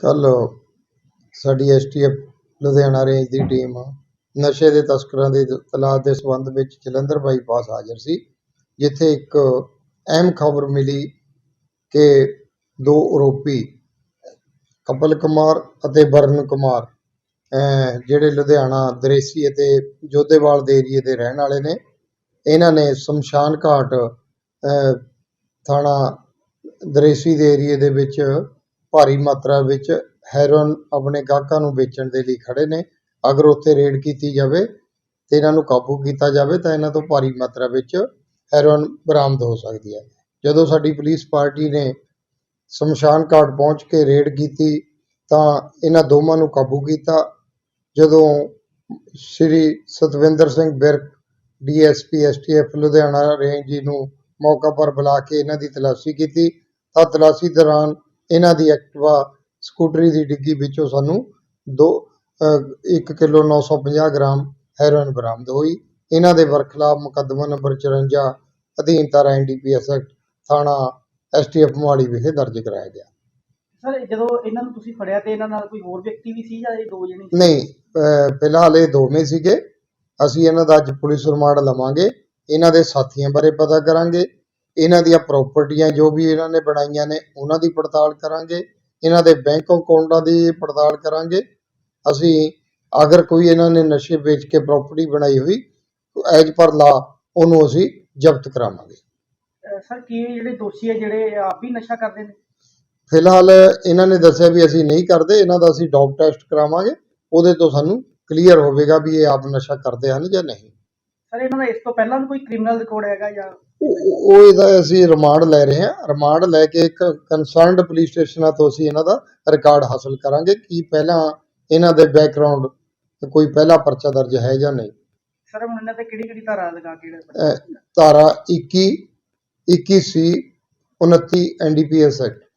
ਕੱਲ੍ਹ ਸਾਡੀ STF Ludhiana range ਦੀ ਟੀਮ ਨਸ਼ੇ ਦੇ ਤਸਕਰਾਂ ਦੇ ਤਲਾਸ਼ ਦੇ ਸੰਬੰਧ ਵਿੱਚ ਜਲੰਧਰ ਬਾਈਪਾਸ ਹਾਜ਼ਰ ਸੀ, ਜਿੱਥੇ ਇੱਕ ਅਹਿਮ ਖਬਰ ਮਿਲੀ ਕਿ ਦੋ ਆਰੋਪੀ, ਕਪਲ ਕੁਮਾਰ ਅਤੇ ਵਰਨ ਕੁਮਾਰ ਜਿਹੜੇ ਲੁਧਿਆਣਾ ਦਰੇਸੀ ਅਤੇ ਜੋਧੇਵਾਲ ਦੇ ਏਰੀਏ ਦੇ ਰਹਿਣ ਵਾਲੇ ਨੇ, ਇਹਨਾਂ ਨੇ ਸ਼ਮਸ਼ਾਨ ਘਾਟ ਥਾਣਾ ਦਰੇਸੀ ਦੇ ਏਰੀਏ ਦੇ ਵਿੱਚ ਭਾਰੀ ਮਾਤਰਾ ਵਿੱਚ ਹੈਰੋਇਨ ਆਪਣੇ ਗਾਹਕਾਂ ਨੂੰ ਵੇਚਣ ਦੇ ਲਈ ਖੜ੍ਹੇ ਨੇ। ਅਗਰ ਉੱਥੇ ਰੇਡ ਕੀਤੀ ਜਾਵੇ ਅਤੇ ਇਹਨਾਂ ਨੂੰ ਕਾਬੂ ਕੀਤਾ ਜਾਵੇ ਤਾਂ ਇਹਨਾਂ ਤੋਂ ਭਾਰੀ ਮਾਤਰਾ ਵਿੱਚ ਹੈਰੋਇਨ ਬਰਾਮਦ ਹੋ ਸਕਦੀ ਹੈ। ਜਦੋਂ ਸਾਡੀ ਪੁਲਿਸ ਪਾਰਟੀ ਨੇ ਸ਼ਮਸ਼ਾਨ ਘਾਟ ਪਹੁੰਚ ਕੇ ਰੇਡ ਕੀਤੀ ਤਾਂ ਇਹਨਾਂ ਦੋਵਾਂ ਨੂੰ ਕਾਬੂ ਕੀਤਾ। ਜਦੋਂ Shri Satwinder Singh Birk, DSP, STF, Ludhiana range ji ਨੂੰ ਮੌਕਾ ਪਰ ਬੁਲਾ ਕੇ ਇਹਨਾਂ ਦੀ ਤਲਾਸ਼ੀ ਕੀਤੀ ਤਾਂ ਤਲਾਸ਼ੀ ਦੌਰਾਨ ਇਹਨਾਂ ਦੀ ਐਕਟਿਵਾ ਸਕੂਟਰੀ ਦੀ ਡਿੱਗੀ ਵਿੱਚੋਂ ਸਾਨੂੰ ਦੋ ਇੱਕ ਕਿਲੋ 950 ਗ੍ਰਾਮ ਹੈਰੋਇਨ ਬਰਾਮਦ ਹੋਈ। ਇਹਨਾਂ ਦੇ ਵਰਖਲਾਫ ਮੁਕੱਦਮਾ ਨੰਬਰ 54 ਅਧੀਨ ਧਾਰਾ ਐਨਡੀਪੀਐਸ ਐਕਟ ਥਾਣਾ ਐਸਟੀਐਫ ਮੋਹਾਲੀ ਵਿਖੇ ਦਰਜ ਕਰਾਇਆ ਗਿਆ। ਸਰ ਜਦੋਂ ਇਹਨਾਂ ਨੂੰ ਤੁਸੀਂ ਫੜਿਆ ਤੇ ਇਹਨਾਂ ਨਾਲ ਕੋਈ ਹੋਰ ਵਿਅਕਤੀ ਵੀ ਸੀ ਜਾਂ ਇਹ ਦੋ ਜਣੇ ਸੀ? ਨਹੀਂ ਅਹ ਫਿਲਹਾਲ ਇਹ ਦੋਵੇਂ ਸੀਗੇ। ਅਸੀਂ ਇਹਨਾਂ ਦਾ ਅੱਜ ਪੁਲਿਸ ਰਿਮਾਂਡ ਲਵਾਂਗੇ। ਇਹਨਾਂ ਦੇ ਸਾਥੀਆਂ ਬਾਰੇ ਪਤਾ ਕਰਾਂਗੇ। ਇਹਨਾਂ ਦੀਆਂ ਪ੍ਰਾਪਰਟੀਆਂ ਜੋ ਵੀ ਇਹਨਾਂ ਨੇ ਬਣਾਈਆਂ ਨੇ ਉਹਨਾਂ ਦੀ ਪੜਤਾਲ ਕਰਾਂਗੇ ਇਹਨਾਂ ਦੇ ਬੈਂਕ ਅਕਾਊਂਟਾਂ ਦੀ ਪੜਤਾਲ ਕਰਾਂਗੇ। ਅਸੀਂ ਅਗਰ ਕੋਈ ਇਹਨਾਂ ਨੇ ਨਸ਼ੇ ਵੇਚ ਕੇ ਪ੍ਰਾਪਰਟੀ ਬਣਾਈ ਹੋਈ ਐਜ ਪਰ ਲਾ ਉਹਨੂੰ ਅਸੀਂ ਜ਼ਬਤ ਕਰਾਵਾਂਗੇ। ਸਰ ਕੀ ਜਿਹੜੇ ਦੋਸ਼ੀ ਹੈ ਜਿਹੜੇ ਆਪ ਵੀ ਨਸ਼ਾ ਕਰਦੇ ਨੇ? ਫਿਲਹਾਲ ਇਹਨਾਂ ਨੇ ਦੱਸਿਆ ਵੀ ਅਸੀਂ ਨਹੀਂ ਕਰਦੇ ਇਹਨਾਂ ਦਾ ਅਸੀਂ ਡੌਪ ਟੈਸਟ ਕਰਾਵਾਂਗੇ। ਉਹਦੇ ਤੋਂ ਸਾਨੂੰ ਕਲੀਅਰ ਹੋਵੇਗਾ ਵੀ ਇਹ ਆਪ ਨਸ਼ਾ ਕਰਦੇ ਹਨ ਜਾਂ ਨਹੀਂ। ਸਰ ਇਹਨਾਂ ਦਾ ਇਸ ਤੋਂ ਪਹਿਲਾਂ ਵੀ ਕੋਈ ਕ੍ਰਿਮੀਨਲ ਰਿਕਾਰਡ ਹੈਗਾ ਜਾਂ? ਉਹ ਉਹ ਇਹਦਾ ਅਸੀਂ ਰਿਮਾਂਡ ਲੈ ਰਹੇ ਹਾਂ। ਰਿਮਾਂਡ ਲੈ ਕੇ ਇੱਕ ਕੰਸਰਨਡ ਪੁਲਿਸ ਸਟੇਸ਼ਨਾਂ ਤੋਂ ਅਸੀਂ ਇਹਨਾਂ ਦਾ ਰਿਕਾਰਡ ਹਾਸਲ ਕਰਾਂਗੇ ਕਿ ਪਹਿਲਾਂ ਇਹਨਾਂ ਦੇ ਬੈਕਗ੍ਰਾਉਂਡ ਕੋਈ ਪਹਿਲਾ ਪਰਚਾ ਦਰਜ ਹੈ ਜਾਂ ਨਹੀਂ। ਸਰ ਹੁਣ ਇਹਨਾਂ ਤੇ ਕਿਹੜੀ ਕਿਹੜੀ ਧਾਰਾ ਲਗਾ ਕੇ ਜਿਹੜਾ ਅਹ ਧਾਰਾ 21 21 ਸੀ 29 ਐਨਡੀਪੀਐਸ ਐਕਟ।